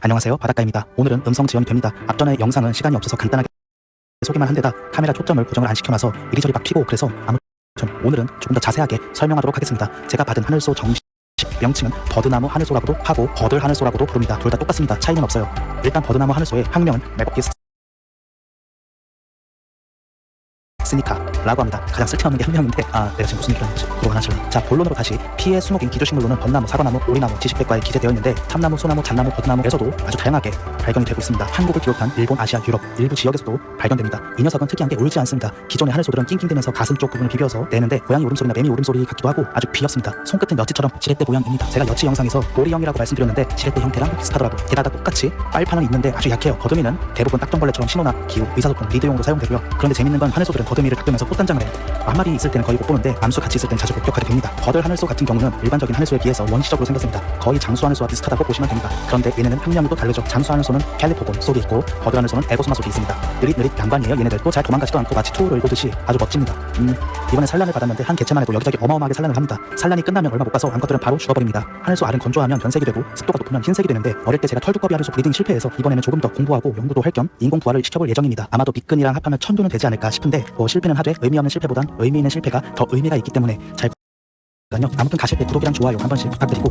안녕하세요. 바닷가입니다. 오늘은 음성 지원이 됩니다. 앞전에 영상은 시간이 없어서 간단하게 소개만 한 데다 카메라 초점을 고정을 안 시켜놔서 이리저리 막 튀고 그래서 아무튼 오늘은 조금 더 자세하게 설명하도록 하겠습니다. 제가 받은 하늘소 정식 명칭은 버드나무 하늘소라고도 하고 버들 하늘소라고도 부릅니다. 둘 다 똑같습니다. 차이는 없어요. 일단 버드나무 하늘소의 학명은 맥버키스 스니카라고 합니다. 가장 쓸데없는 게 한 명인데 아 내가 지금 무슨 얘기를 하는지 구독 안 하실래요? 자 본론으로 다시 피해 수목인 기조식물로는 벚나무, 사과나무, 오리나무, 지식백과에 기재되어 있는데 참나무, 소나무, 잣나무, 버드나무에서도 아주 다양하게 발견이 되고 있습니다. 한국을 비롯한 일본, 아시아, 유럽 일부 지역에서도 발견됩니다. 이 녀석은 특이한 게 울지 않습니다. 기존의 하늘소들은 낑낑대면서 가슴 쪽 부분을 비벼서 내는데 고양이 울음소리나 매미 울음소리 같기도 하고 아주 귀엽습니다. 손끝은 여치처럼 지렛대 모양입니다. 제가 여치 영상에서 오리형이라고 말씀드렸는데 지렛대 형태랑 비슷하더라고요. 게다가 똑같이 빨판은 있는데 아주 약해요. 거두미는 대부분 딱정벌레처럼 신호나 기후, 의사소통, 리드용으로 사용되고요. 그런데 재밌는 건 하늘소들은 거두 미를 닦으면서 꽃단장을 해요. 한 마리 있을 때는 거의 못 보는데 암수 같이 있을 땐 자주 목격하게 됩니다. 버들 하늘소 같은 경우는 일반적인 하늘소에 비해서 원시적으로 생겼습니다. 거의 장수 하늘소와 비슷하다고 보시면 됩니다. 그런데 얘네는 학명이 또 다르죠. 장수 하늘소는 캘리포곤 속이 있고 버들 하늘소는 에고스마 속이 있습니다. 느릿느릿 양반이에요. 얘네들 도 잘 도망가지도 않고 마치 투우를 보듯이 아주 멋집니다. 음, 이번에 산란을 받았는데 한 개체만 해도 여기저기 어마어마하게 산란을 합니다. 산란이 끝나면 얼마 못 가서 암컷들은 바로 죽어버립니다. 하늘소 알은 건조하면 변색이 되고 습도가 높으면 흰색이 되는데 어릴 때 제가 털두꺼비 하늘소 브리딩 실패해서 이번에는 조금 더 공부하고 연구도 할 겸 인공 부화를 시켜볼 예정입니다. 아마도 빅근이랑 합하면 천도는 되지 않을까 싶은데 뭐 실패는 하되 의미 없는 실패보단 의미 있는 실패가 더 의미가 있기 때문에 잘 아무튼 가실 때 구독이랑 좋아요 한 번씩 부탁드리고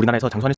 우리나라에서 장수하는